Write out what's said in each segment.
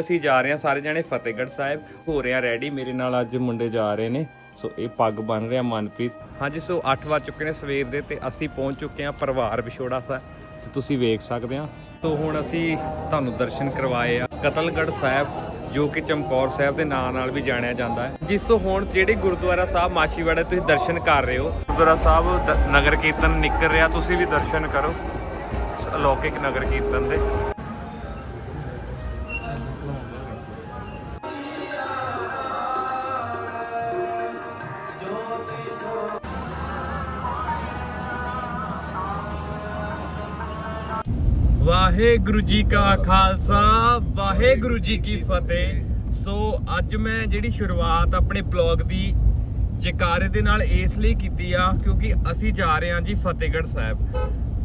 ਅਸੀਂ ਜਾ ਰਹੇ ਹਾਂ, ਸਾਰੇ ਜਣੇ ਫਤਿਹਗੜ੍ਹ ਸਾਹਿਬ। ਹੋ ਰਿਹਾ ਰੈਡੀ ਮੇਰੇ ਨਾਲ ਅੱਜ ਮੁੰਡੇ ਜਾ ਰਹੇ ਨੇ। ਸੋ ਇਹ ਪੱਗ ਬਨ ਰਿਹਾ ਮਨਪ੍ਰੀਤ। ਹਾਂਜੀ, ਸੋ 8 ਵਜ ਚੁੱਕੇ ਨੇ ਸਵੇਰ ਦੇ ਤੇ ਅਸੀਂ ਪਹੁੰਚ ਚੁੱਕੇ ਹਾਂ ਪਰਿਵਾਰ ਵਿਛੋੜਾ ਸਾਹਿਬ। ਤੁਸੀਂ ਵੇਖ ਸਕਦੇ ਆ ਸੋ ਹੁਣ ਅਸੀਂ ਤੁਹਾਨੂੰ ਦਰਸ਼ਨ ਕਰਵਾਏ ਆ। ਕਤਲਗੜ੍ਹ ਸਾਹਿਬ, ਜੋ ਕਿ ਚਮਕੌਰ ਸਾਹਿਬ ਦੇ ਨਾਂ ਨਾਲ ਵੀ ਜਾਣਿਆ ਜਾਂਦਾ ਹੈ। ਜਿਸ ਤੋਂ ਹੁਣ ਜਿਹੜੇ ਗੁਰਦੁਆਰਾ ਸਾਹਿਬ ਮਾਛੀਵਾੜਾ ਤੁਸੀਂ ਦਰਸ਼ਨ ਕਰ ਰਹੇ ਹੋ। ਗੁਰਦੁਆਰਾ ਸਾਹਿਬ ਨਗਰ ਕੀਰਤਨ ਨਿਕਲ ਰਿਹਾ, ਤੁਸੀਂ ਵੀ ਦਰਸ਼ਨ ਕਰੋ। ਅਲੌਕਿਕ ਨਗਰ ਕੀਰਤਨ ਦੇ। ਵਾਹਿਗੁਰੂ ਜੀ ਕਾ ਖਾਲਸਾ, ਵਾਹਿਗੁਰੂ ਜੀ ਕੀ ਫਤਿਹ। ਸੋ ਅੱਜ ਮੈਂ ਜਿਹੜੀ ਸ਼ੁਰੂਆਤ ਆਪਣੇ ਬਲੌਗ ਦੀ ਜਕਾਰੇ ਦੇ ਨਾਲ ਇਸ ਲਈ ਕੀਤੀ ਆ, ਕਿਉਂਕਿ ਅਸੀਂ ਜਾ ਰਹੇ ਹਾਂ ਜੀ ਫਤਿਹਗੜ੍ਹ ਸਾਹਿਬ।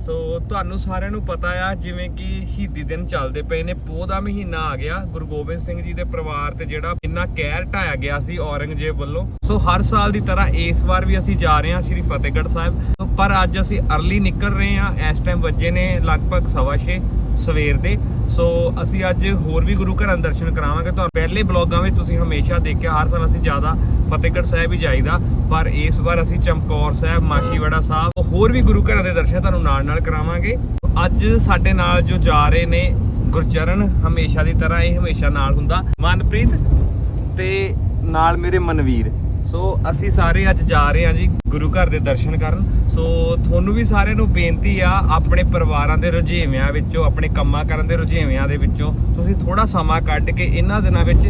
ਸੋ ਤੁਹਾਨੂੰ ਸਾਰਿਆਂ ਨੂੰ ਪਤਾ ਆ, ਜਿਵੇਂ ਕਿ ਸ਼ਹੀਦੀ ਦਿਨ ਚੱਲਦੇ ਪਏ ਨੇ, ਪੋਹ ਦਾ ਮਹੀਨਾ ਆ ਗਿਆ। ਗੁਰੂ ਗੋਬਿੰਦ ਸਿੰਘ ਜੀ ਦੇ ਪਰਿਵਾਰ ਤੇ ਜਿਹੜਾ ਇੰਨਾ ਕਹਿਰ ਢਾਇਆ ਗਿਆ ਸੀ ਔਰੰਗਜ਼ੇਬ ਵੱਲੋਂ। ਸੋ ਹਰ ਸਾਲ ਦੀ ਤਰ੍ਹਾਂ ਇਸ ਵਾਰ ਵੀ ਅਸੀਂ ਜਾ ਰਹੇ ਹਾਂ ਸ੍ਰੀ ਫਤਿਹਗੜ੍ਹ ਸਾਹਿਬ। ਪਰ ਅੱਜ ਅਸੀਂ ਅਰਲੀ ਨਿਕਲ ਰਹੇ ਹਾਂ, ਇਸ ਟਾਈਮ ਵੱਜੇ ਨੇ ਲਗਭਗ ਸਵਾ ਛੇ ਸਵੇਰ ਦੇ। ਸੋ ਅਸੀਂ ਅੱਜ ਹੋਰ ਵੀ ਗੁਰੂ ਘਰਾਂ ਦੇ ਦਰਸ਼ਨ ਕਰਾਵਾਂਗੇ। ਤੁਹਾਨੂੰ ਪਹਿਲੇ ਬਲੌਗਾਂ ਵਿੱਚ ਤੁਸੀਂ ਹਮੇਸ਼ਾ ਦੇਖਿਆ, ਹਰ ਸਾਲ ਅਸੀਂ ਜ਼ਿਆਦਾ ਫਤਿਹਗੜ੍ਹ ਸਾਹਿਬ ਹੀ ਜਾਈਦਾ। ਪਰ ਇਸ ਵਾਰ ਅਸੀਂ ਚਮਕੌਰ ਸਾਹਿਬ, ਮਾਸ਼ੀਵਾੜਾ ਸਾਹਿਬ ਹੋਰ ਵੀ ਗੁਰੂ ਘਰਾਂ ਦੇ ਦਰਸ਼ਨ ਤੁਹਾਨੂੰ ਨਾਲ ਨਾਲ ਕਰਾਵਾਂਗੇ। ਅੱਜ ਸਾਡੇ ਨਾਲ ਜੋ ਜਾ ਰਹੇ ਨੇ, ਗੁਰਚਰਨ ਹਮੇਸ਼ਾ ਦੀ ਤਰ੍ਹਾਂ ਇਹ ਹਮੇਸ਼ਾ ਨਾਲ ਹੁੰਦਾ। ਮਨਪ੍ਰੀਤ ਤੇ ਨਾਲ ਮੇਰੇ ਮਨਵੀਰ। ਸੋ ਅਸੀਂ ਸਾਰੇ ਅੱਜ ਜਾ ਰਹੇ ਹਾਂ ਜੀ ਗੁਰੂ ਘਰ ਦੇ ਦਰਸ਼ਨ ਕਰਨ। ਸੋ ਤੁਹਾਨੂੰ ਵੀ ਸਾਰਿਆਂ ਨੂੰ ਬੇਨਤੀ ਆ ਆਪਣੇ ਪਰਿਵਾਰਾਂ ਦੇ ਰੁਝੇਵਿਆਂ ਵਿੱਚੋਂ, ਆਪਣੇ ਕੰਮਾਂ ਕਰਨ ਦੇ ਰੁਝੇਵਿਆਂ ਦੇ ਵਿੱਚੋਂ ਤੁਸੀਂ ਥੋੜਾ ਸਮਾਂ ਕੱਢ ਕੇ ਇਹਨਾਂ ਦਿਨਾਂ ਵਿੱਚ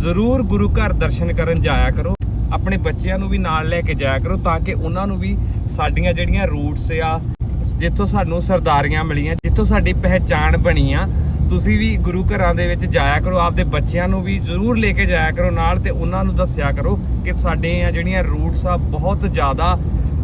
ਜ਼ਰੂਰ ਗੁਰੂ ਘਰ ਦਰਸ਼ਨ ਕਰਨ ਜਾਇਆ ਕਰੋ। ਆਪਣੇ ਬੱਚਿਆਂ ਨੂੰ ਵੀ ਨਾਲ ਲੈ ਕੇ ਜਾਇਆ ਕਰੋ ਤਾਂ ਕਿ ਉਹਨਾਂ ਨੂੰ ਵੀ ਸਾਡੀਆਂ ਜਿਹੜੀਆਂ ਰੂਟਸ ਆ, ਜਿੱਥੋਂ ਸਾਨੂੰ ਸਰਦਾਰੀਆਂ ਮਿਲੀਆਂ, ਜਿੱਥੋਂ ਸਾਡੀ ਪਹਿਚਾਣ ਬਣੀ ਆ ਤੁਸੀਂ ਵੀ ਗੁਰੂ ਘਰਾਂ ਦੇ ਵਿੱਚ ਜਾਇਆ ਕਰੋ ਆਪਦੇ ਬੱਚਿਆਂ ਨੂੰ ਵੀ ਜ਼ਰੂਰ ਲੈ ਕੇ ਜਾਇਆ ਕਰੋ ਨਾਲ ਤੇ ਉਹਨਾਂ ਨੂੰ ਦੱਸਿਆ ਕਰੋ ਕਿ ਸਾਡੇ ਆ ਜਿਹੜੀਆਂ ਰੂਟਸ ਆ ਬਹੁਤ ਜ਼ਿਆਦਾ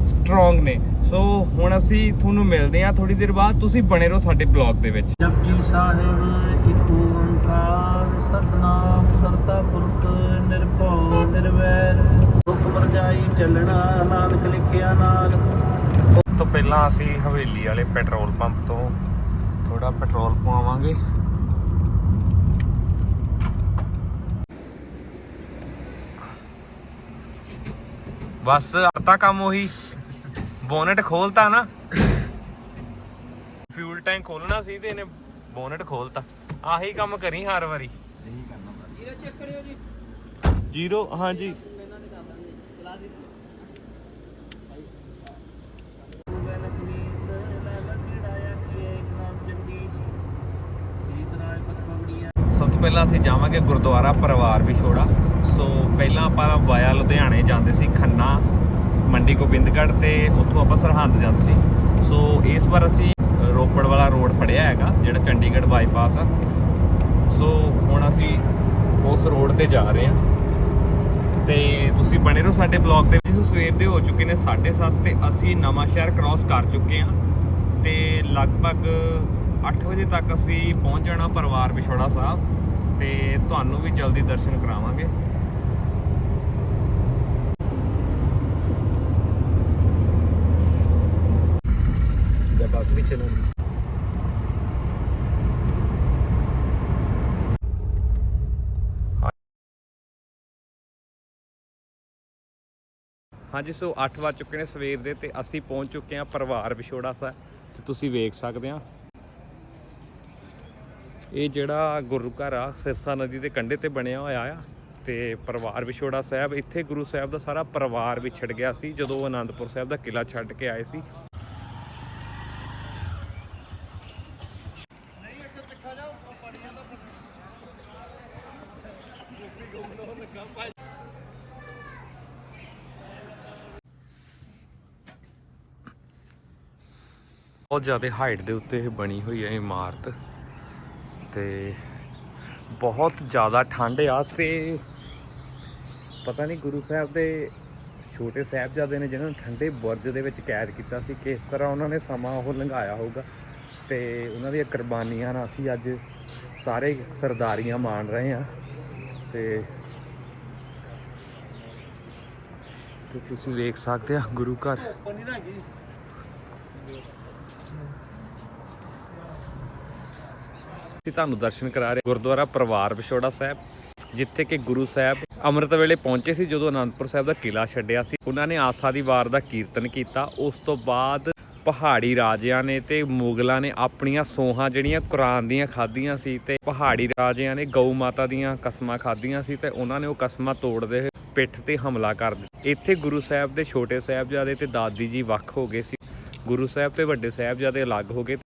ਸਟਰੋਂਗ ਨੇ। ਸੋ ਹੁਣ ਅਸੀਂ ਤੁਹਾਨੂੰ ਮਿਲਦੇ ਆ ਥੋੜੀ ਦੇਰ ਬਾਅਦ। ਤੁਸੀਂ ਬਣੇ ਰਹੋ ਸਾਡੇ ਬਲੌਗ ਦੇ ਵਿੱਚ। ਜਪਜੀ ਸਾਹਿਬ ਇੱਕ ਓੰਕਾਰ ਸਤਨਾਮ ਕਰਤਾ ਪੁਰਖ ਨਿਰਭਉ ਨਿਰਵੈਰ। ਹੁਕਮ ਰਜਾਈ ਚੱਲਣਾ ਨਾਨਕ ਲਿਖਿਆ ਨਾਲ। ਤੋਂ ਪਹਿਲਾਂ ਅਸੀਂ ਹਵੇਲੀ ਵਾਲੇ ਪੈਟਰੋਲ ਪੰਪ ਤੋਂ ਥੋੜਾ ਪੈਟਰੋਲ ਪਵਾਵਾਂਗੇ। ਬਸ ਕਰਤਾ ਕੰਮ ਉਹੀ। ਬੋਨਟ ਖੋਲਤਾ ਨਾ। ਫਿਊਲ ਟੈਂਕ ਖੋਲਣਾ ਸੀ ਤੇ ਇਹਨੇ ਬੋਨਟ ਖੋਲਤਾ। ਆਹੀ ਕੰਮ ਕਰੀ ਹਰ ਵਾਰੀ। ਜੀਰੋ ਚੈੱਕ ਕਰਿਓ ਜੀ। ਜੀਰੋ ਹਾਂਜੀ। ਕਰ ਲਾਂਗੇ ਪਹਿਲਾਂ ਅਸੀਂ ਜਾਵਾਂਗੇ ਗੁਰਦੁਆਰਾ ਪਰਿਵਾਰ ਵਿਛੋੜਾ। ਸੋ ਪਹਿਲਾਂ ਆਪਾਂ ਵਾਇਆ ਲੁਧਿਆਣੇ ਜਾਂਦੇ ਸੀ ਖੰਨਾ, ਮੰਡੀ ਗੋਬਿੰਦਗੜ੍ਹ ਤੇ ਉੱਥੋਂ ਆਪਾਂ ਸਰਹੰਦ ਜਾਂਦੇ ਸੀ। ਸੋ ਇਸ ਵਾਰ ਅਸੀਂ ਰੋਪੜ ਵਾਲਾ ਰੋਡ ਫੜਿਆ ਹੈਗਾ, ਜਿਹੜਾ ਚੰਡੀਗੜ੍ਹ ਬਾਈਪਾਸ ਆ। ਸੋ ਹੁਣ ਅਸੀਂ ਉਸ ਰੋਡ ਤੇ ਜਾ ਰਹੇ ਹਾਂ। ਤੇ ਤੁਸੀਂ ਬਣੇ ਰਹੋ ਸਾਡੇ ਬਲੌਗ ਦੇ ਵਿੱਚ ਸਵੇਰ ਦੇ ਹੋ ਚੁੱਕੇ ਨੇ 7:30 ਤੇ ਅਸੀਂ ਨਵਾਂ ਸ਼ਹਿਰ ਕ੍ਰਾਸ ਕਰ ਚੁੱਕੇ ਹਾਂ। ਤੇ ਲਗਭਗ 8 ਵਜੇ ਤੱਕ ਅਸੀਂ ਪਹੁੰਚ ਜਾਣਾ ਪਰਿਵਾਰ ਵਿਛੋੜਾ ਸਾਹਿਬ। ਤੇ ਤੁਹਾਨੂੰ ਵੀ ਜਲਦੀ ਦਰਸ਼ਨ ਕਰਾਵਾਂਗੇ। ਜਾਂ ਬੱਸ ਵੀ ਚੱਲਣੀ ਹਾਂਜੀ, ਸੋ 8 ਵਜ ਚੁੱਕੇ ਨੇ ਸਵੇਰ ਦੇ ਤੇ ਅਸੀਂ ਪਹੁੰਚ ਚੁੱਕੇ ਹਾਂ ਪਰਿਵਾਰ ਵਿਛੋੜਾ ਸਾਹਿਬ। ਤੇ ਤੁਸੀਂ ਵੇਖ ਸਕਦੇ ਆ ਇਹ ਜਿਹੜਾ ਗੁਰੂ ਘਰ ਆ ਸਿਰਸਾ ਨਦੀ ਦੇ ਕੰਢੇ ਤੇ ਬਣਿਆ ਹੋਇਆ ਆ ਤੇ ਪਰਿਵਾਰ ਵਿਛੋੜਾ ਸਾਹਿਬ ਇੱਥੇ ਗੁਰੂ ਸਾਹਿਬ ਦਾ ਸਾਰਾ ਪਰਿਵਾਰ ਵਿਛੜ ਗਿਆ ਸੀ ਜਦੋਂ ਉਹ ਆਨੰਦਪੁਰ ਸਾਹਿਬ ਦਾ ਕਿਲਾ ਛੱਡ ਕੇ ਆਏ ਸੀ। ਬਹੁਤ ਜ਼ਿਆਦਾ ਹਾਈਟ ਦੇ ਉੱਤੇ ਇਹ ਬਣੀ ਹੋਈ ਹੈ ਇਮਾਰਤ। ਤੇ ਬਹੁਤ ਜ਼ਿਆਦਾ ਠੰਡ ਆ ਤੇ ਪਤਾ ਨਹੀਂ ਗੁਰੂ ਸਾਹਿਬ ਦੇ ਛੋਟੇ ਸਾਹਿਬਜ਼ਾਦੇ ਨੇ ਜਿਹਨਾਂ ਨੂੰ ਠੰਡੇ ਬੁਰਜ ਦੇ ਵਿੱਚ ਕੈਦ ਕੀਤਾ ਸੀ, ਕਿਸ ਤਰ੍ਹਾਂ ਉਹਨਾਂ ਨੇ ਸਮਾਂ ਉਹ ਲੰਘਾਇਆ ਹੋਊਗਾ ਤੇ ਉਹਨਾਂ ਦੀਆਂ ਕੁਰਬਾਨੀਆਂ ਨਾਲ ਅਸੀਂ ਅੱਜ ਸਾਰੇ ਸਰਦਾਰੀਆਂ ਮਾਣ ਰਹੇ ਹਾਂ ਤੇ ਤੇ ਤੁਸੀਂ ਵੇਖ ਸਕਦੇ ਆ ਗੁਰੂ ਘਰ ਬਣੀ ਨਾ ਗਈ ਅਸੀਂ ਤੁਹਾਨੂੰ ਦਰਸ਼ਨ ਕਰਾ ਰਹੇ ਗੁਰਦੁਆਰਾ ਪਰਿਵਾਰ ਵਿਛੋੜਾ ਸਾਹਿਬ, ਜਿੱਥੇ ਕਿ ਗੁਰੂ ਸਾਹਿਬ ਅੰਮ੍ਰਿਤ ਵੇਲੇ ਪਹੁੰਚੇ ਸੀ, ਜਦੋਂ ਅਨੰਦਪੁਰ ਸਾਹਿਬ ਦਾ ਕਿਲਾ ਛੱਡਿਆ ਸੀ। ਉਹਨਾਂ ਨੇ ਆਸਾ ਦੀ ਵਾਰ ਦਾ ਕੀਰਤਨ ਕੀਤਾ। ਉਸ ਤੋਂ ਬਾਅਦ ਪਹਾੜੀ ਰਾਜਿਆਂ ਨੇ ਤੇ ਮੁਗਲਾਂ ਨੇ ਆਪਣੀਆਂ ਸੋਹਾਂ ਜਿਹੜੀਆਂ ਕੁਰਾਨ ਦੀਆਂ ਖਾਧੀਆਂ ਸੀ ਤੇ ਪਹਾੜੀ ਰਾਜਿਆਂ ਨੇ ਗਊ ਮਾਤਾ ਦੀਆਂ ਕਸਮਾਂ ਖਾਧੀਆਂ ਸੀ ਤੇ ਉਹਨਾਂ ਨੇ ਉਹ ਕਸਮਾਂ ਤੋੜਦੇ ਹੋਏ ਪਿੱਠ ਤੇ ਹਮਲਾ ਕਰ ਦਿੱਤਾ। ਇੱਥੇ ਗੁਰੂ ਸਾਹਿਬ ਦੇ ਛੋਟੇ ਸਾਹਿਬਜ਼ਾਦੇ ਤੇ ਦਾਦੀ ਜੀ ਵੱਖ ਹੋ ਗਏ ਸੀ। ਗੁਰੂ ਸਾਹਿਬ ਤੇ ਵੱਡੇ ਸਾਹਿਬਜ਼ਾਦੇ ਅਲੱਗ ਹੋ ਗਏ।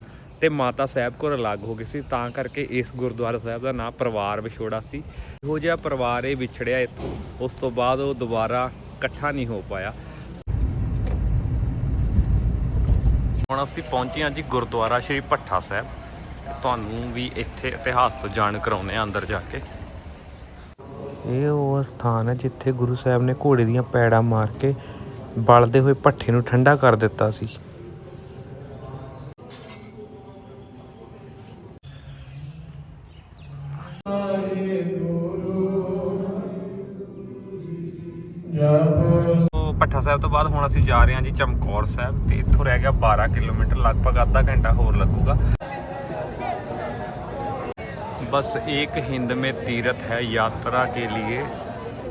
ਤੇ ਮਾਤਾ ਸਾਹਿਬ ਕੋਲ ਅਲੱਗ ਹੋ ਗਏ ਸੀ, ਤਾਂ ਕਰਕੇ ਇਸ ਗੁਰਦੁਆਰਾ ਸਾਹਿਬ ਦਾ ਨਾਮ ਪਰਿਵਾਰ ਵਿਛੋੜਾ ਸੀ। ਇਹੋ ਜਿਹਾ ਪਰਿਵਾਰ ਇਹ ਵਿਛੜਿਆ ਇੱਥੋਂ, ਉਸ ਤੋਂ ਬਾਅਦ ਉਹ ਦੁਬਾਰਾ ਇਕੱਠਾ ਨਹੀਂ ਹੋ ਪਾਇਆ। ਹੁਣ ਅਸੀਂ ਪਹੁੰਚੇ ਹਾਂ ਜੀ ਗੁਰਦੁਆਰਾ ਸ਼੍ਰੀ ਭੱਠਾ ਸਾਹਿਬ। ਤੁਹਾਨੂੰ ਵੀ ਇੱਥੇ ਇਤਿਹਾਸ ਤੋਂ ਜਾਣ ਕਰਾਉਂਦੇ ਆ ਅੰਦਰ ਜਾ ਕੇ। ਇਹ ਉਹ ਸਥਾਨ ਹੈ ਜਿੱਥੇ ਗੁਰੂ ਸਾਹਿਬ ਨੇ ਘੋੜੇ ਦੀਆਂ ਪੈੜਾਂ ਮਾਰ ਕੇ ਬਲਦੇ ਹੋਏ ਭੱਠੇ ਨੂੰ ਠੰਡਾ ਕਰ ਦਿੱਤਾ ਸੀ। ਤੋਂ ਬਾਅਦ ਹੁਣ ਅਸੀਂ ਜਾ ਰਹੇ ਹਾਂ ਜੀ ਚਮਕੌਰ ਸਾਹਿਬ ਤੇ ਇੱਥੋਂ ਰਹਿ ਗਿਆ 12 ਕਿਲੋਮੀਟਰ ਲਗਭਗ ਅੱਧਾ ਘੰਟਾ ਹੋਰ ਲੱਗੂਗਾ बस एक हिंद में तीर्थ है यात्रा के लिए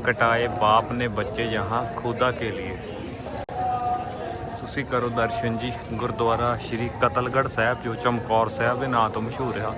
कटाए बाप ने बच्चे यहाँ खुदा के लिए ਤੁਸੀਂ ਕਰੋ ਦਰਸ਼ਨ ਜੀ ਗੁਰਦੁਆਰਾ ਸ਼੍ਰੀ ਕਤਲਗੜ੍ਹ ਸਾਹਿਬ ਜੋ ਚਮਕੌਰ ਸਾਹਿਬ ਦੇ ਨਾਂ ਤੋਂ ਮਸ਼ਹੂਰ ਆ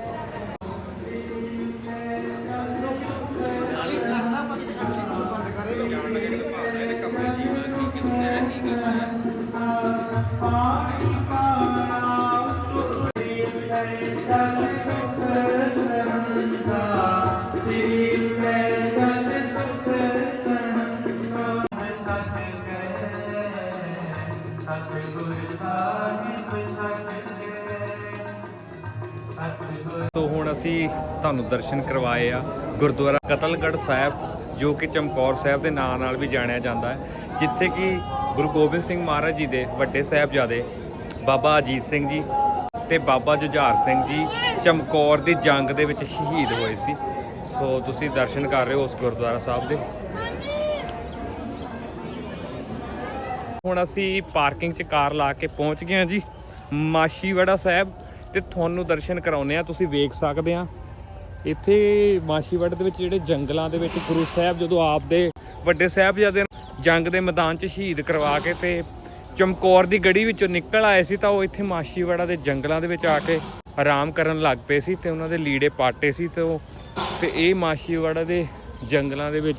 ਤੁਹਾਨੂੰ ਦਰਸ਼ਨ ਕਰਵਾਏ ਆ। ਗੁਰਦੁਆਰਾ ਕਤਲਗੜ੍ਹ ਸਾਹਿਬ, ਜੋ ਕਿ ਚਮਕੌਰ ਸਾਹਿਬ ਦੇ ਨਾਂ ਨਾਲ ਵੀ ਜਾਣਿਆ ਜਾਂਦਾ ਹੈ। ਜਿੱਥੇ ਕਿ ਗੁਰੂ ਗੋਬਿੰਦ ਸਿੰਘ ਮਹਾਰਾਜ ਜੀ ਦੇ ਵੱਡੇ ਸਾਹਿਬਜ਼ਾਦੇ ਬਾਬਾ ਅਜੀਤ ਸਿੰਘ ਜੀ ਤੇ ਬਾਬਾ ਜੁਝਾਰ ਸਿੰਘ ਜੀ ਚਮਕੌਰ ਦੀ ਜੰਗ ਦੇ ਵਿੱਚ ਸ਼ਹੀਦ ਹੋਏ ਸੀ। ਸੋ ਤੁਸੀਂ ਦਰਸ਼ਨ ਕਰ ਰਹੇ ਹੋ ਉਸ ਗੁਰਦੁਆਰਾ ਸਾਹਿਬ ਦੇ। ਹੁਣ ਅਸੀਂ ਪਾਰਕਿੰਗ 'ਚ ਕਾਰ ਲਾ ਕੇ ਪਹੁੰਚ ਗਏ ਹਾਂ ਜੀ। ਮਾਸ਼ੀਵਾੜਾ ਸਾਹਿਬ ਤੇ ਤੁਹਾਨੂੰ ਦਰਸ਼ਨ ਕਰਾਉਨੇ ਆ ਤੁਸੀਂ ਵੇਖ ਸਕਦੇ ਆ ਇੱਥੇ ਮਾਸ਼ੀਵਾੜਾ ਦੇ ਵਿੱਚ ਜਿਹੜੇ ਜੰਗਲਾਂ ਦੇ ਵਿੱਚ ਗੁਰੂ ਸਾਹਿਬ ਜਦੋਂ ਆਪਦੇ ਵੱਡੇ ਸਾਹਿਬਜ਼ਾਦੇ ਜੰਗ ਦੇ ਮੈਦਾਨ 'ਚ ਸ਼ਹੀਦ ਕਰਵਾ ਕੇ ਤੇ ਚਮਕੌਰ ਦੀ ਗੜੀ ਵਿੱਚੋਂ ਨਿਕਲ ਆਏ ਸੀ ਤਾਂ ਉਹ ਇੱਥੇ ਮਾਸ਼ੀਵਾੜਾ ਦੇ ਜੰਗਲਾਂ ਦੇ ਵਿੱਚ ਆ ਕੇ ਆਰਾਮ ਕਰਨ ਲੱਗ ਪਏ ਸੀ ਤੇ ਉਹਨਾਂ ਦੇ ਲੀੜੇ ਪਾਟੇ ਸੀ ਤੇ ਉਹ ਤੇ ਇਹ ਮਾਸ਼ੀਵਾੜਾ ਦੇ ਜੰਗਲਾਂ ਦੇ ਵਿੱਚ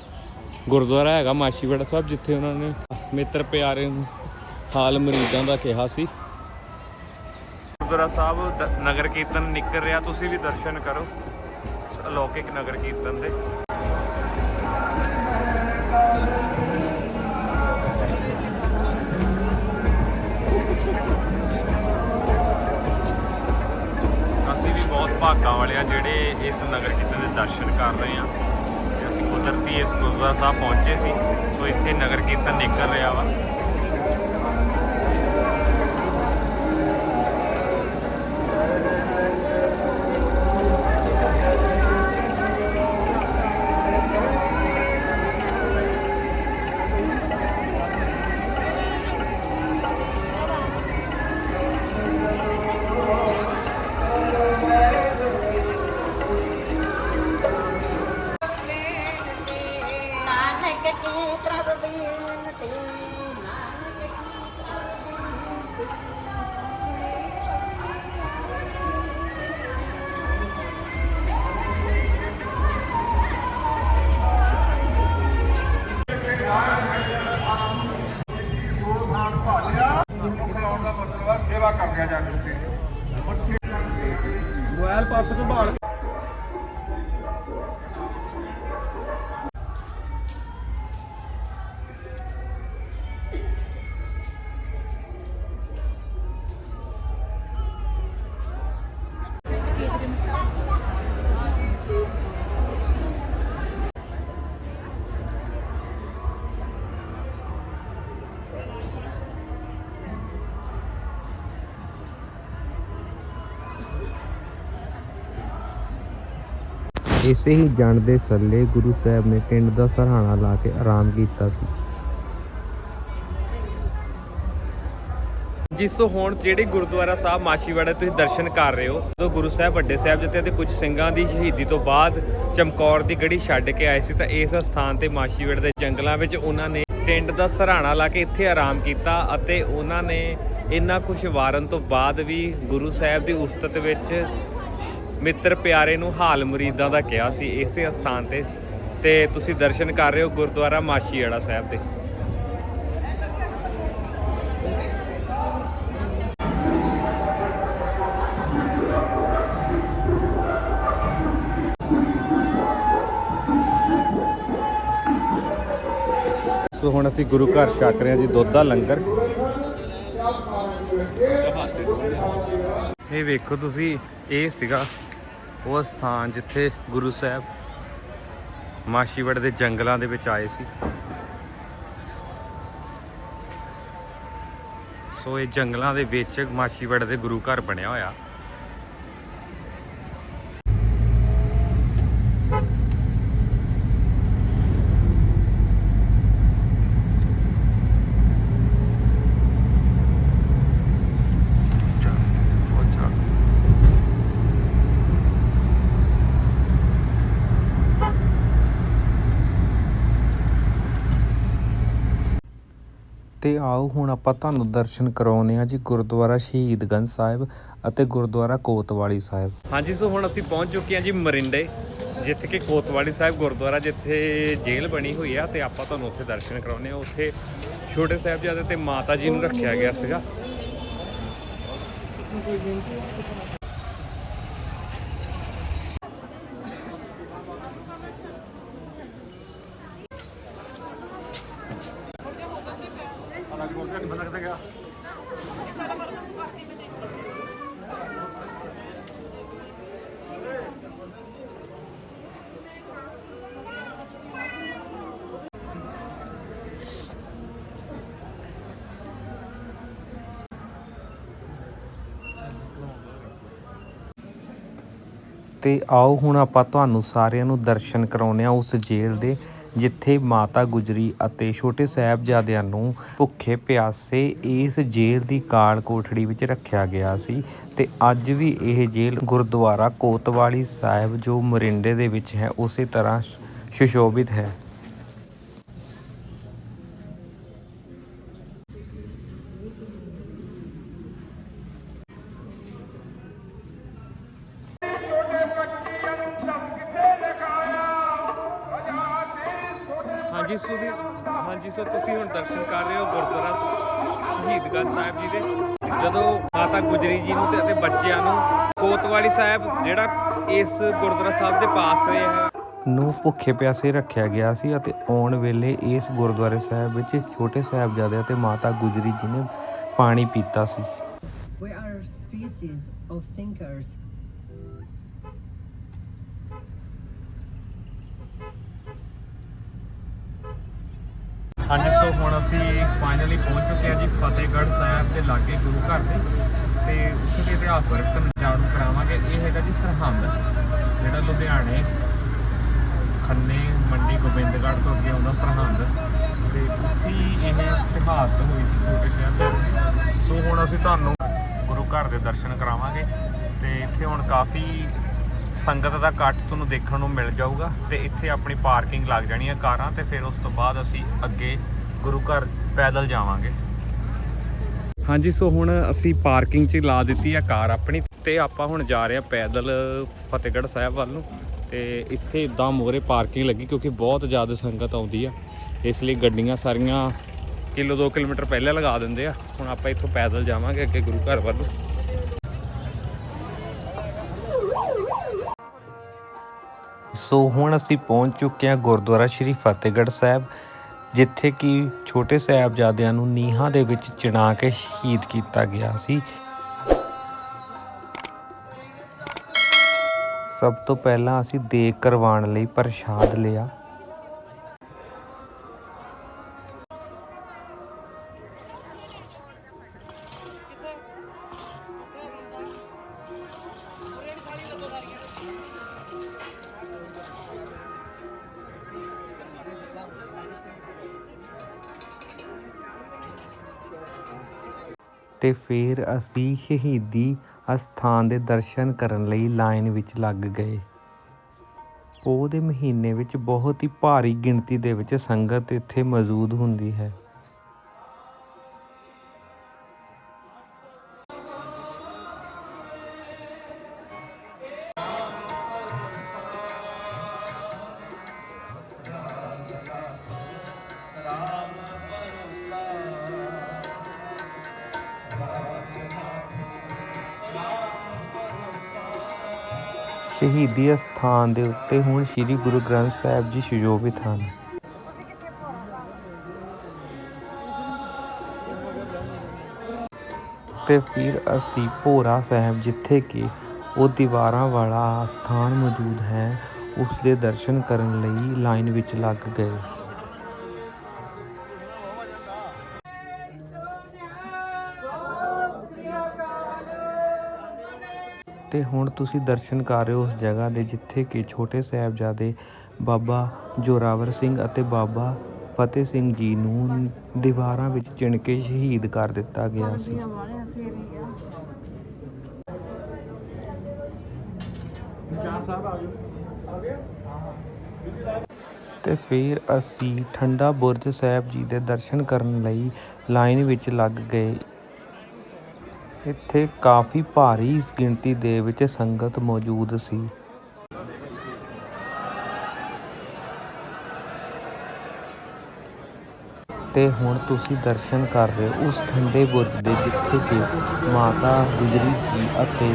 ਗੁਰਦੁਆਰਾ ਹੈਗਾ ਮਾਸ਼ੀਵਾੜਾ ਸਾਹਿਬ, ਜਿੱਥੇ ਉਹਨਾਂ ਨੇ ਮਿੱਤਰ ਪਿਆਰੇ ਨੂੰ ਹਾਲ ਮਰੀਜ਼ਾਂ ਦਾ ਕਿਹਾ ਸੀ। ਗੁਰਦੁਆਰਾ ਸਾਹਿਬ ਨਗਰ ਕੀਰਤਨ ਨਿਕਲ ਰਿਹਾ, ਤੁਸੀਂ ਵੀ ਦਰਸ਼ਨ ਕਰੋ। ਅਲੌਕਿਕ ਨਗਰ ਕੀਰਤਨ ਦੇ। ਅਸੀਂ ਵੀ ਬਹੁਤ ਭਾਗਾਂ ਵਾਲੇ ਆ ਜਿਹੜੇ ਇਸ ਨਗਰ ਕੀਰਤਨ ਦੇ ਦਰਸ਼ਨ ਕਰ ਰਹੇ ਆ। ਅਸੀਂ ਕੁਦਰਤੀ ਇਸ ਗੁਰਦੁਆਰਾ ਸਾਹਿਬ ਪਹੁੰਚੇ ਸੀ, ਸੋ ਇੱਥੇ ਨਗਰ ਕੀਰਤਨ ਨਿਕਲ ਰਿਹਾ ਵਾ। ਮੋਬਾਈਲ ਪਾਸ ਤੋਂ ਇਸੇ ਹੀ ਜਣ ਦੇ ਥੱਲੇ ਗੁਰੂ ਸਾਹਿਬ ਨੇ ਟਿੰਡ ਦਾ ਸਰਹਾਣਾ ਲਾ ਕੇ ਆਰਾਮ ਕੀਤਾ ਸੀ। ਹਾਂਜੀ ਹੁਣ ਜਿਹੜੇ ਗੁਰਦੁਆਰਾ ਸਾਹਿਬ ਮਾਛੀਵਾੜਾ ਤੁਸੀਂ ਦਰਸ਼ਨ ਕਰ ਰਹੇ ਹੋ, ਜਦੋਂ ਗੁਰੂ ਸਾਹਿਬ ਵੱਡੇ ਸਾਹਿਬ ਜਤੇ ਤੇ ਕੁਝ ਸਿੰਘਾਂ ਦੀ ਸ਼ਹੀਦੀ ਤੋਂ ਬਾਅਦ ਚਮਕੌਰ ਦੀ ਗੜੀ ਛੱਡ ਕੇ ਆਏ ਸੀ ਤਾਂ ਇਸ ਸਥਾਨ ਤੇ ਮਾਛੀਵਾੜਾ ਦੇ ਜੰਗਲਾਂ ਵਿੱਚ ਉਹਨਾਂ ਨੇ ਟੈਂਟ ਦਾ ਸਹਾਰਾ ਲਾ ਕੇ ਇੱਥੇ ਆਰਾਮ ਕੀਤਾ ਅਤੇ ਉਹਨਾਂ ਨੇ ਇੰਨਾ ਕੁਝ ਵਾਰਨ ਤੋਂ ਬਾਅਦ ਵੀ ਗੁਰੂ ਸਾਹਿਬ ਦੀ ਉਸਤਤ ਵਿੱਚ ਮਿੱਤਰ ਪਿਆਰੇ ਨੂੰ ਹਾਲ ਮੁਰੀਦਾਂ ਦਾ ਕਿਹਾ ਸੀ, ਇਸੇ ਸਥਾਨ ਤੇ। ਤੇ ਤੁਸੀਂ ਦਰਸ਼ਨ ਕਰ ਰਹੇ ਹੋ ਗੁਰਦੁਆਰਾ ਮਾਛੀਵਾੜਾ ਸਾਹਿਬ ਦੇ। ਸੋ ਹੁਣ ਅਸੀਂ ਗੁਰੂ ਘਰ ਛਕ ਰਹੇ ਹਾਂ ਜੀ, ਦੁੱਧ ਦਾ ਲੰਗਰ। ਇਹ ਵੇਖੋ ਤੁਸੀਂ, ਇਹ ਸੀਗਾ ਉਹ ਸਥਾਨ ਜਿੱਥੇ ਗੁਰੂ ਸਾਹਿਬ ਮਾਸ਼ੀਵੜ ਦੇ ਜੰਗਲਾਂ ਦੇ ਵਿੱਚ ਆਏ ਸੀ। ਸੋ ਇਹ ਜੰਗਲਾਂ ਦੇ ਵਿੱਚ ਮਾਸ਼ੀਵੜ ਦੇ ਗੁਰੂ ਘਰ ਬਣਿਆ ਹੋਇਆ ਬਹੁਤ ਜ਼ਿਆਦਾ ਤੇ ਆਓ ਹੁਣ ਆਪਾਂ ਤੁਹਾਨੂੰ ਦਰਸ਼ਨ ਕਰਾਉਨੇ ਆ ਜੀ ਗੁਰਦੁਆਰਾ ਸ਼ਹੀਦਗੰਜ ਸਾਹਿਬ ਅਤੇ ਗੁਰਦੁਆਰਾ ਕੋਤਵਾਲੀ ਸਾਹਿਬ। ਹਾਂਜੀ, ਸੋ ਹੁਣ ਅਸੀਂ ਪਹੁੰਚ ਚੁੱਕੇ ਹਾਂ ਜੀ ਮਰਿੰਡੇ, ਜਿੱਥੇ ਕਿ ਕੋਤਵਾਲੀ ਸਾਹਿਬ ਗੁਰਦੁਆਰਾ ਜਿੱਥੇ ਜੇਲ੍ਹ ਬਣੀ ਹੋਈ ਆ ਤੇ ਆਪਾਂ ਤੁਹਾਨੂੰ ਉੱਥੇ ਦਰਸ਼ਨ ਕਰਾਉਨੇ ਆ ਉੱਥੇ ਛੋਟੇ ਸਾਹਿਬਜ਼ਾਦੇ ਤੇ ਮਾਤਾ ਜੀ ਨੂੰ ਰੱਖਿਆ ਗਿਆ ਸੀਗਾ। ਤੇ ਆਓ ਹੁਣ ਆਪਾਂ ਤੁਹਾਨੂੰ ਸਾਰਿਆਂ ਨੂੰ ਦਰਸ਼ਨ ਕਰਾਉਨੇ ਆ ਉਸ ਜੇਲ੍ਹ ਦੇ ਜਿੱਥੇ ਮਾਤਾ ਗੁਜਰੀ ਅਤੇ ਛੋਟੇ ਸਾਹਿਬਜ਼ਾਦਿਆਂ ਨੂੰ ਭੁੱਖੇ ਪਿਆਸੇ ਇਸ ਜੇਲ੍ਹ ਦੀ ਕਾਲ ਕੋਠੜੀ ਵਿੱਚ ਰੱਖਿਆ ਗਿਆ ਸੀ ਤੇ ਅੱਜ ਵੀ ਇਹ ਜੇਲ੍ਹ ਗੁਰਦੁਆਰਾ ਕੋਤਵਾਲੀ ਸਾਹਿਬ ਜੋ ਮੋਰਿੰਡੇ ਦੇ ਵਿੱਚ ਹੈ, ਉਸੇ ਤਰ੍ਹਾਂ ਸੁਸ਼ੋਭਿਤ ਹੈ। ਇਸ ਗੁਰਦੁਆਰਾ ਸਾਹਿਬ ਦੇ ਪਾਸ ਹੈ ਨੂੰ ਭੁੱਖੇ ਪਿਆਸੇ ਰੱਖਿਆ ਗਿਆ ਸੀ ਅਤੇ ਆਉਣ ਵੇਲੇ ਇਸ ਗੁਰਦੁਆਰੇ ਸਾਹਿਬ ਵਿੱਚ ਛੋਟੇ ਸਾਹਿਬਜ਼ਾਦੇ ਅਤੇ ਮਾਤਾ ਗੁਜਰੀ ਜੀ ਨੇ ਪਾਣੀ ਪੀਤਾ ਸੀ। We are a species of thinkers. ਹਾਂਜੀ ਸੋ ਹੁਣ ਅਸੀਂ ਫਾਈਨਲੀ ਪਹੁੰਚ ਚੁੱਕੇ ਹਾਂ ਜੀ ਫਤਿਹਗੜ੍ਹ ਸਾਹਿਬ ਦੇ ਲਾਗੇ ਗੁਰੂ ਘਰ ਦੇ। ਤੇ ਉੱਥੇ ਦੇ ਇਤਿਹਾਸ ਬਾਰੇ ਤੁਹਾਨੂੰ ਜਾਣੂ ਕਰਾਵਾਂਗੇ। ਇਹ ਹੈਗਾ ਜੀ ਸਰਹੰਦ, ਜਿਹੜਾ ਲੁਧਿਆਣੇ, ਖੰਨੇ, ਮੰਡੀ, ਗੋਬਿੰਦਗੜ੍ਹ ਤੋਂ ਅੱਗੇ ਆਉਂਦਾ ਸਰਹੰਦ। ਤੇ ਉੱਥੇ ਇਹ ਸਿਹਾਤ ਹੋਈ ਸੀ ਛੋਟੇ ਸ਼ਹਿਰ ਦੇ ਸੋ ਹੁਣ ਅਸੀਂ ਤੁਹਾਨੂੰ ਗੁਰੂ ਘਰ ਦੇ ਦਰਸ਼ਨ ਕਰਾਵਾਂਗੇ ਤੇ ਇੱਥੇ ਹੁਣ ਕਾਫੀ ਸੰਗਤ ਦਾ ਇਕੱਠ ਤੁਹਾਨੂੰ ਦੇਖਣ ਨੂੰ ਮਿਲ ਜਾਊਗਾ ਤੇ ਇੱਥੇ ਆਪਣੀ ਪਾਰਕਿੰਗ ਲੱਗ ਜਾਣੀ ਹੈ ਕਾਰਾਂ ਤੇ ਫਿਰ ਉਸ ਤੋਂ ਬਾਅਦ ਅਸੀਂ ਅੱਗੇ ਗੁਰੂ ਘਰ ਪੈਦਲ ਜਾਵਾਂਗੇ। ਹਾਂਜੀ, ਸੋ ਹੁਣ ਅਸੀਂ ਪਾਰਕਿੰਗ 'ਚ ਲਾ ਦਿੱਤੀ ਆ ਕਾਰ ਆਪਣੀ ਤੇ ਆਪਾਂ ਹੁਣ ਜਾ ਰਹੇ ਆ ਪੈਦਲ ਫਤਿਹਗੜ੍ਹ ਸਾਹਿਬ ਵੱਲ ਨੂੰ ਤੇ ਇੱਥੇ ਇਦਾਂ ਮੋਰੇ ਪਾਰਕਿੰਗ ਲੱਗੀ ਕਿਉਂਕਿ ਬਹੁਤ ਜ਼ਿਆਦਾ ਸੰਗਤ ਆਉਂਦੀ ਆ। ਇਸ ਲਈ ਗੱਡੀਆਂ ਸਾਰੀਆਂ ਕਿਲੋ 2 ਕਿਲੋਮੀਟਰ ਪਹਿਲਾਂ ਲਗਾ ਦਿੰਦੇ ਆ। ਹੁਣ ਆਪਾਂ ਇੱਥੋਂ ਪੈਦਲ ਜਾਵਾਂਗੇ ਅੱਗੇ ਗੁਰੂ ਘਰ ਵੱਲ ਸੋ ਹੁਣ ਅਸੀਂ ਪਹੁੰਚ ਚੁੱਕੇ ਹਾਂ ਗੁਰਦੁਆਰਾ ਸ਼੍ਰੀ ਫਤਿਹਗੜ੍ਹ ਸਾਹਿਬ। ਜਿੱਥੇ ਕਿ ਛੋਟੇ ਸਾਹਿਬਜ਼ਾਦਿਆਂ ਨੂੰ ਨੀਹਾਂ ਦੇ ਵਿੱਚ ਚਿਣਾ ਕੇ ਸ਼ਹੀਦ ਕੀਤਾ ਗਿਆ ਸੀ। ਸਭ ਤੋਂ ਪਹਿਲਾਂ ਅਸੀਂ ਦੇਗ ਕਰਵਾਉਣ ਲਈ ਪ੍ਰਸ਼ਾਦ ਲਿਆ। ਤੇ ਫਿਰ ਅਸੀਂ ਸ਼ਹੀਦੀ ਅਸਥਾਨ ਦੇ ਦਰਸ਼ਨ ਕਰਨ ਲਈ ਲਾਈਨ ਵਿੱਚ ਲੱਗ ਗਏ। ਪੋਹ ਦੇ ਮਹੀਨੇ ਵਿੱਚ ਬਹੁਤ ਹੀ ਭਾਰੀ ਗਿਣਤੀ ਦੇ ਵਿੱਚ ਸੰਗਤ ਇੱਥੇ ਮੌਜੂਦ ਹੁੰਦੀ ਹੈ। ਸ਼ਹੀਦੀ ਅਸਥਾਨ ਦੇ ਉੱਤੇ ਹੁਣ ਸ੍ਰੀ ਗੁਰੂ ਗ੍ਰੰਥ ਸਾਹਿਬ ਜੀ ਸੁਸ਼ੋਭਿਤ ਹਨ। ਤੇ ਫਿਰ ਅਸੀਂ ਭੋਰਾ ਸਾਹਿਬ ਜਿੱਥੇ ਕਿ ਉਹ ਦੀਵਾਰਾਂ ਵਾਲਾ ਸਥਾਨ ਮੌਜੂਦ ਹੈ ਉਸ ਦੇ ਦਰਸ਼ਨ ਕਰਨ ਲਈ ਲਾਈਨ ਵਿੱਚ ਲੱਗ ਗਏ। ਤੇ ਹੁਣ ਤੁਸੀਂ ਦਰਸ਼ਨ ਕਰ ਰਹੇ ਹੋ ਉਸ ਜਗ੍ਹਾ ਦੇ ਜਿੱਥੇ ਕਿ ਛੋਟੇ ਸਾਹਿਬਜ਼ਾਦੇ ਬਾਬਾ ਜੋਰਾਵਰ ਸਿੰਘ ਅਤੇ ਬਾਬਾ ਫਤਿਹ ਸਿੰਘ ਜੀ ਨੂੰ ਦੀਵਾਰਾਂ ਵਿੱਚ ਚਿਣ ਕੇ ਸ਼ਹੀਦ ਕਰ ਦਿੱਤਾ ਗਿਆ ਸੀ। ਤੇ ਫਿਰ ਅਸੀਂ ਠੰਡਾ ਬੁਰਜ ਸਾਹਿਬ ਜੀ ਦੇ ਦਰਸ਼ਨ ਕਰਨ ਲਈ ਲਾਈਨ ਵਿੱਚ ਲੱਗ ਗਏ। ਇੱਥੇ ਕਾਫੀ ਭਾਰੀ ਗਿਣਤੀ ਦੇ ਵਿੱਚ ਸੰਗਤ ਮੌਜੂਦ ਸੀ। ਤੇ ਹੁਣ ਤੁਸੀਂ ਦਰਸ਼ਨ ਕਰ ਰਹੇ ਹੋ ਉਸ ਠੰਡੇ ਬੁਰਜ ਦੇ ਜਿੱਥੇ ਕਿ ਮਾਤਾ ਗੁਜਰੀ ਜੀ ਅਤੇ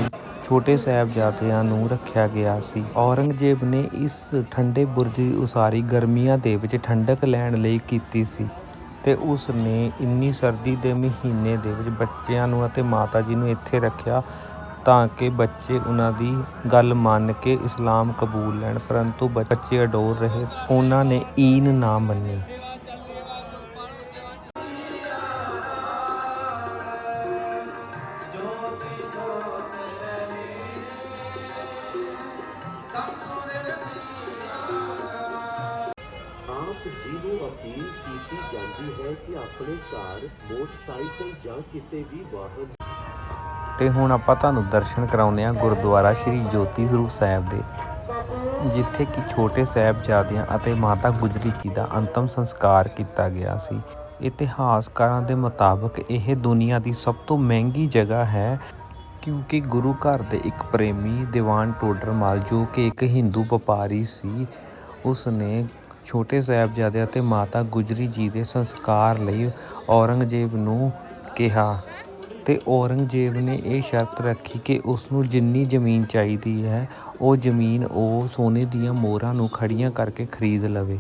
ਛੋਟੇ ਸਾਹਿਬਜ਼ਾਦਿਆਂ ਨੂੰ ਰੱਖਿਆ ਗਿਆ ਸੀ। ਔਰੰਗਜ਼ੇਬ ਨੇ ਇਸ ਠੰਡੇ ਬੁਰਜ ਦੀ ਉਸਾਰੀ ਗਰਮੀਆਂ ਦੇ ਵਿੱਚ ਠੰਡਕ ਲੈਣ ਲਈ ਕੀਤੀ ਸੀ। ਤੇ ਉਸ ਨੇ ਇੰਨੀ ਸਰਦੀ ਦੇ ਮਹੀਨੇ ਦੇ ਵਿੱਚ ਬੱਚਿਆਂ ਨੂੰ ਅਤੇ ਮਾਤਾ ਜੀ ਨੂੰ ਇੱਥੇ ਰੱਖਿਆ ਤਾਂ ਕਿ ਬੱਚੇ ਉਹਨਾਂ ਦੀ ਗੱਲ ਮੰਨ ਕੇ ਇਸਲਾਮ ਕਬੂਲ ਲੈਣ, ਪਰੰਤੂ ਬੱਚੇ ਅਡੋਰ ਰਹੇ। ਉਹਨਾਂ ਨੇ ਈਨ ਨਾ ਮੰਨੀ। ਜਾਂ ਕਿਸੇ ਵੀ ਤੇ ਹੁਣ ਆਪਾਂ ਤੁਹਾਨੂੰ ਦਰਸ਼ਨ ਕਰਾਉਂਦੇ ਹਾਂ ਗੁਰਦੁਆਰਾ ਸ਼੍ਰੀ ਜੋਤੀ ਸਰੂਪ ਸਾਹਿਬ ਦੇ, ਜਿੱਥੇ ਕਿ ਛੋਟੇ ਸਾਹਿਬਜ਼ਾਦਿਆਂ ਅਤੇ ਮਾਤਾ ਗੁਜਰੀ ਜੀ ਦਾ ਅੰਤਮ ਸੰਸਕਾਰ ਕੀਤਾ ਗਿਆ ਸੀ। ਇਤਿਹਾਸਕਾਰਾਂ ਦੇ ਮੁਤਾਬਕ ਇਹ ਦੁਨੀਆ ਦੀ ਸਭ ਤੋਂ ਮਹਿੰਗੀ ਜਗ੍ਹਾ ਹੈ, ਕਿਉਂਕਿ ਗੁਰੂ ਘਰ ਦੇ ਇੱਕ ਪ੍ਰੇਮੀ ਦੀਵਾਨ ਟੋਡਰਮਲ, ਜੋ ਕਿ ਇੱਕ ਹਿੰਦੂ ਵਪਾਰੀ ਸੀ ਉਸ ਨੇ ਛੋਟੇ ਸਾਹਿਬਜ਼ਾਦੇ ਅਤੇ ਮਾਤਾ ਗੁਜਰੀ ਜੀ ਦੇ ਸੰਸਕਾਰ ਲਈ ਔਰੰਗਜ਼ੇਬ ਨੂੰ ਕਿਹਾ ਅਤੇ ਔਰੰਗਜ਼ੇਬ ਨੇ ਇਹ ਸ਼ਰਤ ਰੱਖੀ ਕਿ ਉਸ ਨੂੰ ਜਿੰਨੀ ਜ਼ਮੀਨ ਚਾਹੀਦੀ ਹੈ, ਉਹ ਜ਼ਮੀਨ ਉਹ ਸੋਨੇ ਦੀਆਂ ਮੋਹਰਾਂ ਨੂੰ ਖੜ੍ਹੀਆਂ ਕਰਕੇ ਖਰੀਦ ਲਵੇ।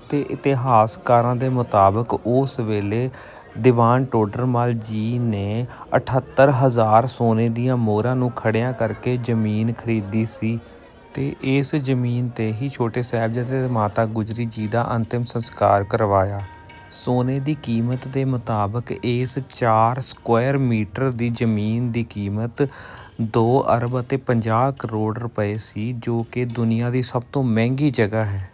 ਅਤੇ ਇਤਿਹਾਸਕਾਰਾਂ ਦੇ ਮੁਤਾਬਕ ਉਸ ਵੇਲੇ ਦੀਵਾਨ ਟੋਡਰਮਲ ਜੀ ਨੇ ਅਠੱਤਰ ਹਜ਼ਾਰ ਸੋਨੇ ਦੀਆਂ ਮੋਹਰਾਂ ਨੂੰ ਖੜ੍ਹਿਆਂ ਕਰਕੇ ਜ਼ਮੀਨ ਖਰੀਦੀ ਸੀ ਅਤੇ ਇਸ ਜ਼ਮੀਨ ਤੇ ਹੀ ਛੋਟੇ ਸਾਹਿਬਜ਼ਾਦੇ ਤੇ ਮਾਤਾ ਗੁਜਰੀ ਜੀ ਦਾ ਅੰਤਿਮ ਸੰਸਕਾਰ ਕਰਵਾਇਆ। ਸੋਨੇ ਦੀ ਕੀਮਤ ਦੇ ਮੁਤਾਬਕ ਇਸ ਚਾਰ ਸਕੁਆਇਰ ਮੀਟਰ ਦੀ ਜ਼ਮੀਨ ਦੀ ਕੀਮਤ ਦੋ ਅਰਬ ਅਤੇ 50 ਕਰੋੜ ਰੁਪਏ ਸੀ, ਜੋ ਕਿ ਦੁਨੀਆ ਦੀ ਸਭ ਤੋਂ ਮਹਿੰਗੀ ਜਗ੍ਹਾ ਹੈ।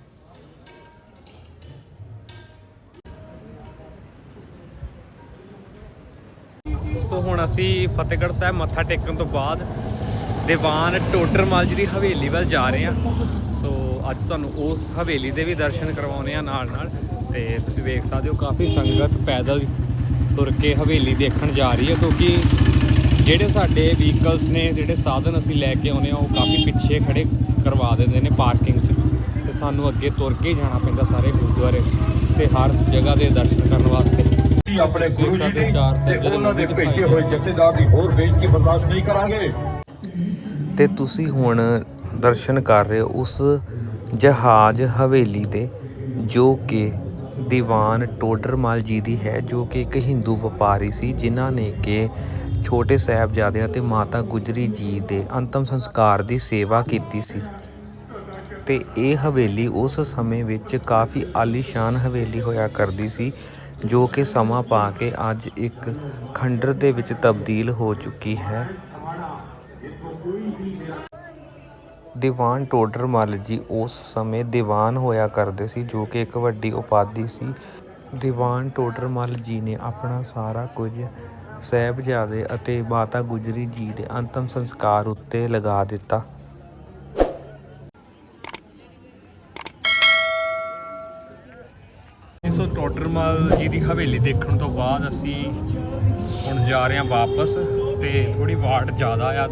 ਸੋ ਹੁਣ ਅਸੀਂ ਫਤਿਹਗੜ੍ਹ ਸਾਹਿਬ ਮੱਥਾ ਟੇਕਣ ਤੋਂ ਬਾਅਦ ਦੀਵਾਨ ਟੋਡਰਮਲ ਜੀ ਦੀ ਹਵੇਲੀ ਵੱਲ ਜਾ ਰਹੇ ਹਾਂ। ਸੋ ਅੱਜ ਤੁਹਾਨੂੰ ਉਸ ਹਵੇਲੀ ਦੇ ਵੀ ਦਰਸ਼ਨ ਕਰਵਾਉਣੇ ਆ ਨਾਲ ਨਾਲ ਤੇ ਤੁਸੀਂ ਵੇਖ ਸਕਦੇ ਹੋ ਕਾਫੀ ਸੰਗਤ ਪੈਦਲ ਤੁਰ ਕੇ ਹਵੇਲੀ ਦੇਖਣ ਜਾ ਰਹੀ ਹੈ ਕਿਉਂਕਿ ਜਿਹੜੇ ਸਾਡੇ ਵਹੀਕਲਸ ਨੇ ਜਿਹੜੇ ਸਾਧਨ ਅਸੀਂ ਲੈ ਕੇ ਆਉਨੇ ਆ ਉਹ ਕਾਫੀ ਪਿੱਛੇ ਖੜੇ ਕਰਵਾ ਦਿੰਦੇ ਨੇ ਪਾਰਕਿੰਗ 'ਚ। ਤੇ ਸਾਨੂੰ ਅੱਗੇ ਤੁਰ ਕੇ ਜਾਣਾ ਪੈਂਦਾ ਸਾਰੇ ਗੁਰਦੁਆਰੇ ਤੇ ਹਰ ਜਗ੍ਹਾ ਦੇ ਦਰਸ਼ਨ ਕਰਨ ਵਾਸਤੇ। ਅਸੀਂ ਆਪਣੇ ਗੁਰੂ ਜੀ ਦੀ ਤੇ ਉਹਨਾਂ ਦੇ ਭੇਜੇ ਹੋਏ ਜਥੇਦਾਰ ਦੀ ਹੋਰ ਬੇਇੱਜ਼ਤੀ ਬਰਦਾਸ਼ਤ ਨਹੀਂ ਕਰਾਂਗੇ। ਤੇ ਤੁਸੀਂ ਹੁਣ ਦਰਸ਼ਨ ਕਰ ਰਹੇ ਹੋ ਉਸ ਜਹਾਜ਼ ਹਵੇਲੀ ਦੇ ਜੋ ਕਿ ਦੀਵਾਨ ਟੋਡਰਮਲ ਜੀ ਦੀ ਹੈ, ਜੋ ਕਿ ਇੱਕ ਹਿੰਦੂ ਵਪਾਰੀ ਸੀ, ਜਿਨ੍ਹਾਂ ਨੇ ਕਿ ਛੋਟੇ ਸਾਹਿਬਜ਼ਾਦਿਆਂ ਅਤੇ ਮਾਤਾ ਗੁਜਰੀ ਜੀ ਦੇ ਅੰਤਮ ਸੰਸਕਾਰ ਦੀ ਸੇਵਾ ਕੀਤੀ ਸੀ। ਅਤੇ ਇਹ ਹਵੇਲੀ ਉਸ ਸਮੇਂ ਵਿੱਚ ਕਾਫੀ ਆਲੀਸ਼ਾਨ ਹਵੇਲੀ ਹੋਇਆ ਕਰਦੀ ਸੀ, ਜੋ ਕਿ ਸਮਾਂ ਪਾ ਕੇ ਅੱਜ ਇੱਕ ਖੰਡਰ ਦੇ ਵਿੱਚ ਤਬਦੀਲ ਹੋ ਚੁੱਕੀ ਹੈ। ਦੀਵਾਨ ਟੋਡਰਮਲ ਜੀ ਉਸ ਸਮੇਂ ਦੀਵਾਨ ਹੋਇਆ ਕਰਦੇ ਸੀ, ਜੋ ਕਿ ਇੱਕ ਵੱਡੀ ਉਪਾਧੀ ਸੀ। ਦੀਵਾਨ ਟੋਡਰਮਲ ਜੀ ਨੇ ਆਪਣਾ ਸਾਰਾ ਕੁਝ ਸਾਹਿਬਜ਼ਾਦੇ ਅਤੇ ਮਾਤਾ ਗੁਜਰੀ ਜੀ ਦੇ ਅੰਤਮ ਸੰਸਕਾਰ ਉੱਤੇ ਲਗਾ ਦਿੱਤਾ। ਸੋ ਟੋਡਰਮਲ ਜੀ ਦੀ ਹਵੇਲੀ ਦੇਖਣ ਤੋਂ ਬਾਅਦ ਅਸੀਂ ਹੁਣ ਜਾ ਰਹੇ ਹਾਂ ਵਾਪਸ ਤੇ ਥੋੜੀ ਵਾਟ ਜ਼ਿਆਦਾ ਆ।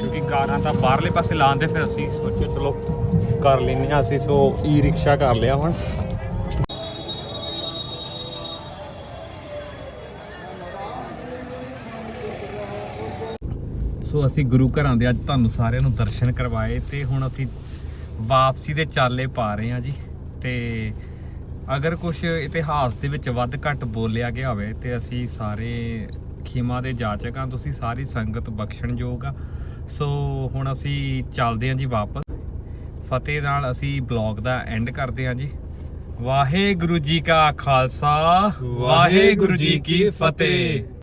ਕਿਉਂਕਿ ਕਾਰਾਂ ਤਾਂ ਬਾਹਰਲੇ ਪਾਸੇ ਲਾਉਂਦੇ, ਫਿਰ ਅਸੀਂ ਸੋਚਿਆ ਚਲੋ ਕਰ ਲੈਨੇ ਆ ਅਸੀਂ ਸੋ ਈ ਰਿਕਸ਼ਾ ਕਰ ਲਿਆ ਹੁਣ। ਸੋ ਅਸੀਂ ਗੁਰੂ ਘਰਾਂ ਦੇ ਅੱਜ ਤੁਹਾਨੂੰ ਸਾਰਿਆਂ ਨੂੰ ਦਰਸ਼ਨ ਕਰਵਾਏ ਤੇ ਹੁਣ ਅਸੀਂ ਵਾਪਸੀ ਦੇ ਚਾਲੇ ਪਾ ਰਹੇ ਹਾਂ ਜੀ। ਤੇ ਅਗਰ ਕੁਝ ਇਤਿਹਾਸ ਦੇ ਵਿੱਚ ਵੱਧ ਘੱਟ ਬੋਲਿਆ ਗਿਆ ਹੋਵੇ ਤੇ ਅਸੀਂ ਸਾਰੇ ਖਿਮਾ ਦੇ ਜਾਚਕ ਹਾਂ ਤੁਸੀਂ ਸਾਰੀ ਸੰਗਤ ਬਖਸ਼ਣਯੋਗ ਆ। ਸੋ ਹੁਣ ਅਸੀਂ ਚੱਲਦੇ ਹਾਂ ਜੀ ਵਾਪਸ। ਫਤਿਹ ਨਾਲ ਅਸੀਂ ਬਲੌਗ ਦਾ ਐਂਡ ਕਰਦੇ ਹਾਂ ਜੀ। ਵਾਹਿਗੁਰੂ ਜੀ ਕਾ ਖਾਲਸਾ ਵਾਹਿਗੁਰੂ ਜੀ ਕੀ ਫਤਿਹ।